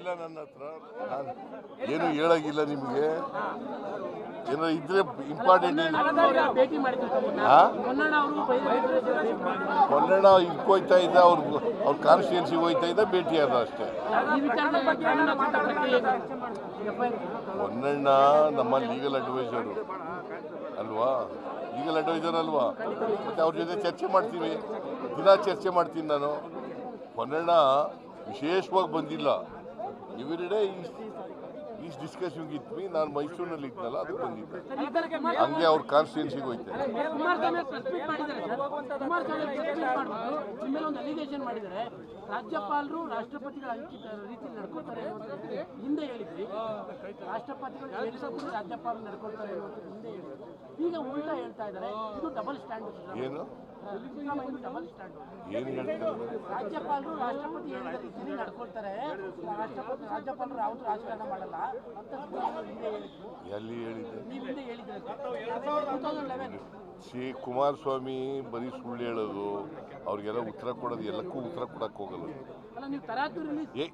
ಇಲ್ಲ ನನ್ನ ಹತ್ರ. ಏನು ಹೇಳಾಗಿಲ್ಲ ನಿಮಗೆ. ಏನೋ? ಇದ್ರೆ ಇಂಪಾರ್ಟೆಂಟ್ ಕನ್ನಡ ಹೋಯ್ತಾ ಇದ್ದ, ಅವ್ರ ಅವ್ರ ಕಾನ್ಸ್ಟಿಟ್ಯೂನ್ಸಿಗೆ ಹೋಯ್ತಾ ಇದ್ದ, ಭೇಟಿ ಆದ ಅಷ್ಟೇ. ಹೊನ್ನಣ್ಣ ನಮ್ಮ ಲೀಗಲ್ ಅಡ್ವೈಸರು ಅಲ್ವಾ? ಲೀಗಲ್ ಅಡ್ವೈಸರ್ ಅಲ್ವಾ? ಮತ್ತೆ ಅವ್ರ ಜೊತೆ ಚರ್ಚೆ ಮಾಡ್ತೀವಿ. ದಿನ ಚರ್ಚೆ ಮಾಡ್ತೀನಿ ನಾನು. ಹೊನ್ನಣ್ಣ ವಿಶೇಷವಾಗಿ ಬಂದಿಲ್ಲ. Every day discuss with me ನಾನು ಮೈಸೂರಿನಲ್ಲಿ ಇದ್ನಲ್ಲ ಅದಕ್ಕೆ ಬಂದಿದ್ದೆ. ಹಂಗೆ ಅವ್ರ ಕಾನ್ಸ್ಟಿಟ್ಯೂನ್ಸಿಗೆ ಹೋಯ್ತೆ. ರಾಜ್ಯಪಾಲರು ರಾಷ್ಟ್ರಪತಿಗಳ ಅಂಕಿತ ರೀತಿಯಲ್ಲಿ ನಡ್ಕೊಳ್ತಾರೆ ಹಿಂದೆ ಹೇಳಿದ್ರಿ. ರಾಷ್ಟ್ರಪತಿಗಳು ರಾಜ್ಯಪಾಲರು ನಡ್ಕೊಳ್ತಾರೆ ಹಿಂದೆ ಹೇಳಿದ್ರು. ಈಗ ಉಲ್ಟಾ ಹೇಳ್ತಾ ಇದ್ದಾರೆ. ಇದು ಡಬಲ್ ಸ್ಟ್ಯಾಂಡರ್ಡ್ ಏನು? ರಾಜ್ಯಪಾಲರು ರಾಷ್ಟ್ರಪತಿ ಹೇಳಿದ ರೀತಿಯಲ್ಲಿ ನಡ್ಕೊಳ್ತಾರೆ. ರಾಷ್ಟ್ರಪತಿ ರಾಜ್ಯಪಾಲರು ಯಾವುದು ರಾಜಕಾರಣ ಮಾಡಲ್ಲ. ಎಲ್ಲಿ ಹೇಳಿದ್ದೆ? ಶ್ರೀ ಕುಮಾರಸ್ವಾಮಿ ಬರೀ ಸುಳ್ಳು ಹೇಳೋದು ಅವ್ರಿಗೆಲ್ಲ ಉತ್ತರ ಕೊಡೋದು ಎಲ್ಲಕ್ಕೂ ಉತ್ತರ ಕೊಡಕ್ಕೆ ಹೋಗಲ್ಲ. ಅಲ್ಲ ನೀವು ತರಾತುರಿಲಿ ಏ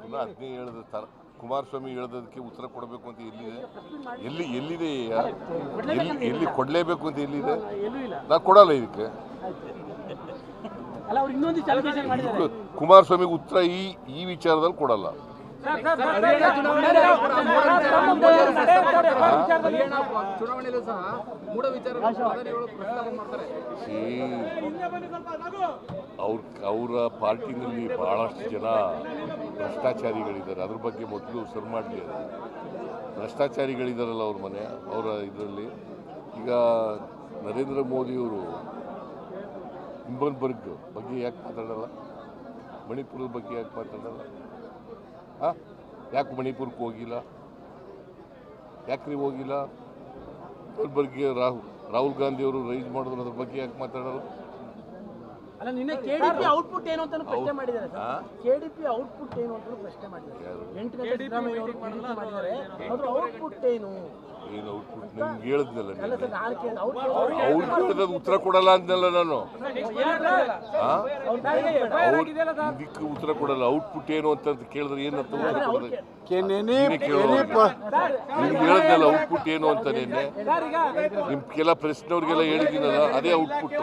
ಪುನಃ ಅದನ್ನೇ ಹೇಳಿದ ತರ ಕುಮಾರಸ್ವಾಮಿ ಹೇಳೋದಕ್ಕೆ ಉತ್ತರ ಕೊಡಬೇಕು ಅಂತ ಎಲ್ಲಿದೆ? ಎಲ್ಲಿ ಎಲ್ಲಿದೆ ಎಲ್ಲಿ ಎಲ್ಲಿ ಕೊಡಲೇಬೇಕು ಅಂತ ಎಲ್ಲಿದೆ? ನಾನು ಕೊಡಲ್ಲ ಇದಕ್ಕೆ. ಅಲ್ಲ ಅವ್ರು ಇನ್ನೊಂದಿಷ್ಟು ಅಲಿಗೇಷನ್ ಮಾಡಿದ್ದಾರೆ. ಕುಮಾರಸ್ವಾಮಿಗೆ ಉತ್ತರ ಈ ಈ ವಿಚಾರದಲ್ಲಿ ಕೊಡಲ್ಲ. ಚುನಾವಣೆಯಲ್ಲೂ ಸಹ ಮೂಢ ವಿಚಾರ ಅವ್ರ ಅವರ ಪಾರ್ಟಿನಲ್ಲಿ ಬಹಳಷ್ಟು ಜನ ಭ್ರಷ್ಟಾಚಾರಿಗಳಿದ್ದಾರೆ. ಅದ್ರ ಬಗ್ಗೆ ಮೊದಲು ಮಾಡಲಿ ಅದು. ಭ್ರಷ್ಟಾಚಾರಿಗಳಿದ್ದಾರಲ್ಲ ಅವ್ರ ಮನೆ, ಅವರ ಇದರಲ್ಲಿ. ಈಗ ನರೇಂದ್ರ ಮೋದಿಯವರು ಹಿಂಬನ್ಬರ್ಗ್ ಬಗ್ಗೆ ಯಾಕೆ ಮಾತಾಡಲ್ಲ? ಮಣಿಪುರದ ಬಗ್ಗೆ ಯಾಕೆ ಮಾತಾಡಲ್ಲ? ಹಾಂ? ಯಾಕೆ ಮಣಿಪುರಕ್ಕೆ ಹೋಗಿಲ್ಲ? ಯಾಕ್ರಿ ಹೋಗಿಲ್ಲ? ಹೋಗಿಲ್ಲ ಬಗ್ಗೆ ರಾಹುಲ್ ರಾಹುಲ್ ಗಾಂಧಿಯವರು ರೈಸ್ ಮಾಡಿದ್ರು ಅದ್ರ ಬಗ್ಗೆ ಯಾಕೆ ಮಾತಾಡೋರು? ಅಲ್ಲ ನಿನ್ನೆ ಕೆಡಿಪಿ ಔಟ್ಪುಟ್ ಏನು ಅಂತ ಪ್ರಶ್ನೆ ಮಾಡಿದ್ದಾರೆ ಕೆಡಿಪಿ ಔಟ್ಪುಟ್ ಏನು ಅಂತ ಪ್ರಶ್ನೆ ಮಾಡಿದ್ದಾರೆ. ಎಂಟು ಗಂಟೆ ಸಿದ್ದರಾಮಯ್ಯ ಅವರು ಮಾಡಿದ್ದಾರೆ. ಅದ್ರ ಔಟ್ಪುಟ್ ಏನು? ಏನು ಔಟ್ಪುಟ್ ನಿಮ್ಗೆ ಹೇಳಿದ್ನಲ್ಲ ಅಲ್ಲ ಸರ್ ನಾನು ಕೇಳಿದ ಔಟ್ಪುಟ್ ಅವ್ರು ಕೇಳಿದ ಉತ್ತರ ಕೊಡಲ್ಲ ಅಂದ್ನಲ್ಲ ನಾನು ಇದಕ್ಕೆ ಉತ್ತರ ಕೊಡಲ್ಲ ಔಟ್ಪುಟ್ ಏನು ಅಂತ ಕೇಳಿದ್ರೆ ಏನಂತ ಉತ್ತರ ಕೊಡೋದು ನಿಮ್ಗೆ ಹೇಳಿದ್ನಲ್ಲ ಔಟ್ಪುಟ್ ಏನು ಅಂತ ನಿನ್ನೆ ನಿಮ್ ಕೆಲ ಪ್ರಶ್ನೆವ್ರಿಗೆಲ್ಲ ಹೇಳಿದ್ದೀನಲ್ಲ ಅದೇ ಔಟ್ಪುಟ್